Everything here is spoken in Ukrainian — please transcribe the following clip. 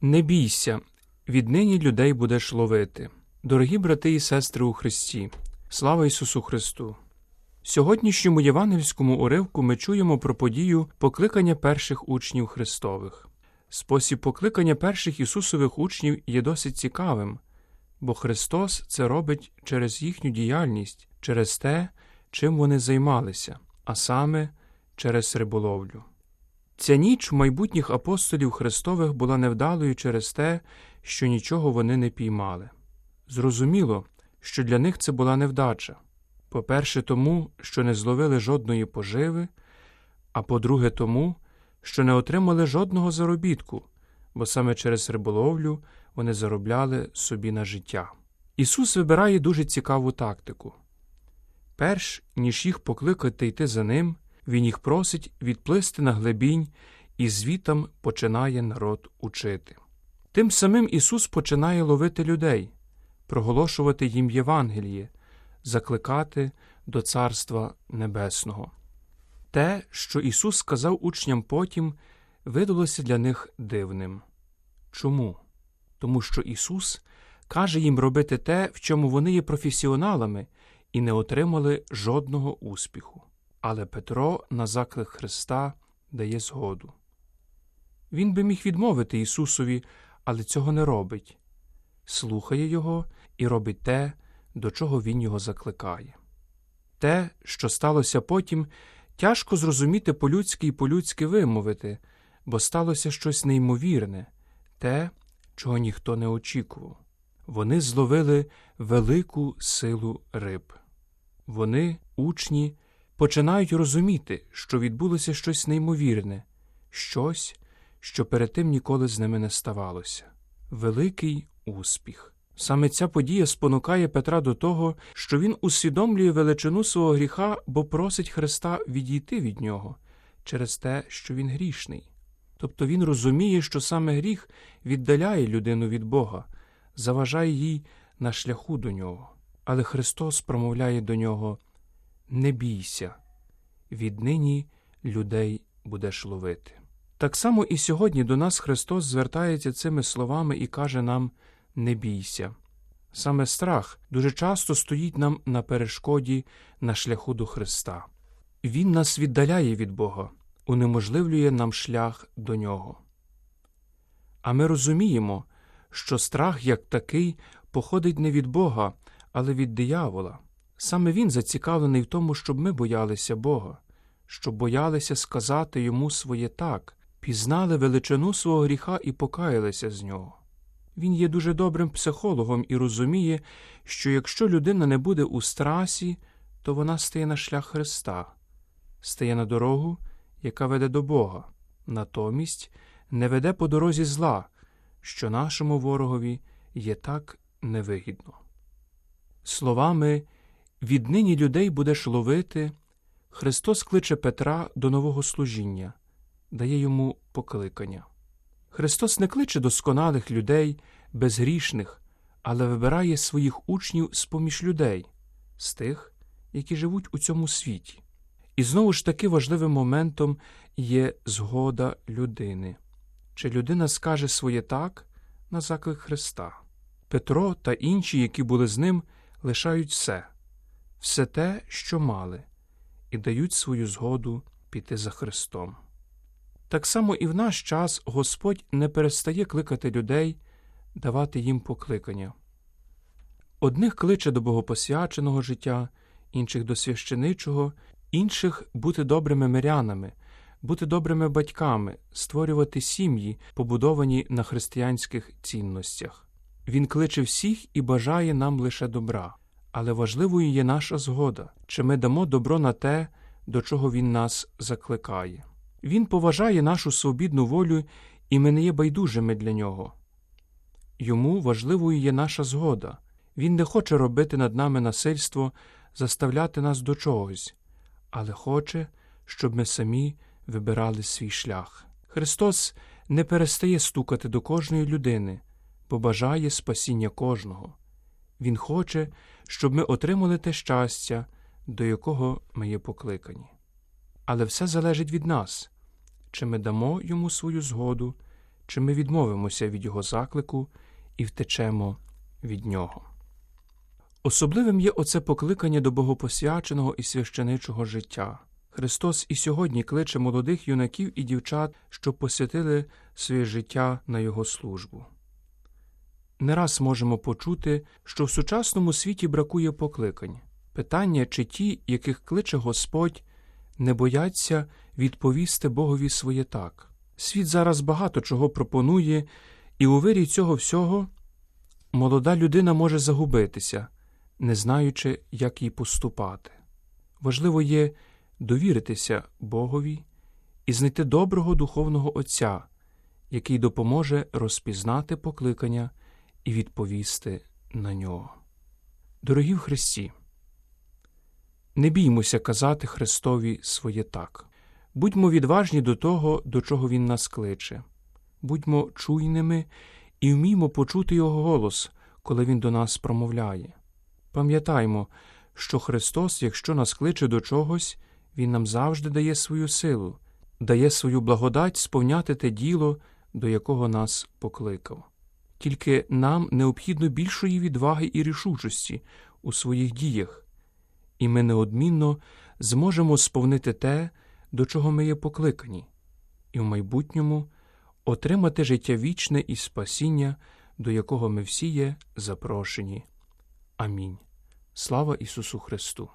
Не бійся, віднині людей будеш ловити. Дорогі брати і сестри у Христі, слава Ісусу Христу! Сьогоднішньому євангельському уривку ми чуємо про подію покликання перших учнів Христових. Спосіб покликання перших Ісусових учнів є досить цікавим, бо Христос це робить через їхню діяльність, через те, чим вони займалися, а саме через риболовлю. Ця ніч майбутніх апостолів Христових була невдалою через те, що нічого вони не піймали. Зрозуміло, що для них це була невдача. По-перше, тому, що не зловили жодної поживи, а по-друге, тому, що не отримали жодного заробітку, бо саме через риболовлю вони заробляли собі на життя. Ісус вибирає дуже цікаву тактику. Перш ніж їх покликати йти за ним, Він їх просить відплисти на глибінь і звітам починає народ учити. Тим самим Ісус починає ловити людей, проголошувати їм Євангеліє, закликати до Царства Небесного. Те, що Ісус сказав учням потім, видалося для них дивним. Чому? Тому що Ісус каже їм робити те, в чому вони є професіоналами і не отримали жодного успіху. Але Петро на заклик Христа дає згоду. Він би міг відмовити Ісусові, але цього не робить. Слухає Його і робить те, до чого Він його закликає. Те, що сталося потім, тяжко зрозуміти по-людськи і по-людськи вимовити, бо сталося щось неймовірне, те, чого ніхто не очікував. Вони зловили велику силу риб. Вони, учні, починають розуміти, що відбулося щось неймовірне, щось, що перед тим ніколи з ними не ставалося. Великий успіх. Саме ця подія спонукає Петра до того, що він усвідомлює величину свого гріха, бо просить Христа відійти від нього через те, що він грішний. Тобто він розуміє, що саме гріх віддаляє людину від Бога, заважає їй на шляху до нього. Але Христос промовляє до нього Не бійся, віднині людей будеш ловити. Так само і сьогодні до нас Христос звертається цими словами і каже нам Не бійся. Саме страх дуже часто стоїть нам на перешкоді на шляху до Христа. Він нас віддаляє від Бога, унеможливлює нам шлях до нього. А ми розуміємо, що страх як такий походить не від Бога, але від диявола. Саме він зацікавлений в тому, щоб ми боялися Бога, щоб боялися сказати йому своє так, пізнали величину свого гріха і покаялися з нього. Він є дуже добрим психологом і розуміє, що якщо людина не буде у страсі, то вона стає на шлях Христа, стає на дорогу, яка веде до Бога, натомість не веде по дорозі зла, що нашому ворогові є так невигідно. Словами віднині людей будеш ловити, Христос кличе Петра до нового служіння, дає йому покликання. Христос не кличе досконалих людей, безгрішних, але вибирає своїх учнів з поміж людей, з тих, які живуть у цьому світі. І знову ж таки важливим моментом є згода людини. Чи людина скаже своє так на заклик Христа? Петро та інші, які були з ним, лишають все, все те, що мали, і дають свою згоду піти за Христом. Так само і в наш час Господь не перестає кликати людей, давати їм покликання. Одних кличе до богопосвяченого життя, інших до священичого, інших бути добрими мирянами, бути добрими батьками, створювати сім'ї, побудовані на християнських цінностях. Він кличе всіх і бажає нам лише добра, але важливою є наша згода, чи ми дамо добро на те, до чого він нас закликає. Він поважає нашу свобідну волю, і ми не є байдужими для нього. Йому важливою є наша згода. Він не хоче робити над нами насильство, заставляти нас до чогось, але хоче, щоб ми самі вибирали свій шлях. Христос не перестає стукати до кожної людини, бо бажає спасіння кожного. Він хоче, щоб ми отримали те щастя, до якого ми є покликані. Але все залежить від нас, чи ми дамо йому свою згоду, чи ми відмовимося від Його заклику і втечемо від Нього. Особливим є оце покликання до богопосвяченого і священичого життя. Христос і сьогодні кличе молодих юнаків і дівчат, щоб посвятили своє життя на Його службу. Не раз можемо почути, що в сучасному світі бракує покликань. Питання, чи ті, яких кличе Господь, не бояться відповісти Богові своє так. Світ зараз багато чого пропонує, і у вирі цього всього молода людина може загубитися, не знаючи, як їй поступати. Важливо є довіритися Богові і знайти доброго духовного Отця, який допоможе розпізнати покликання і відповісти на нього. Дорогі в Христі, не біймося казати Христові своє так. Будьмо відважні до того, до чого Він нас кличе. Будьмо чуйними і вміймо почути Його голос, коли Він до нас промовляє. Пам'ятаймо, що Христос, якщо нас кличе до чогось, Він нам завжди дає свою силу, дає свою благодать сповняти те діло, до якого нас покликав. Тільки нам необхідно більшої відваги і рішучості у своїх діях, і ми неодмінно зможемо сповнити те, до чого ми є покликані, і в майбутньому отримати життя вічне і спасіння, до якого ми всі є запрошені. Амінь. Слава Ісусу Христу!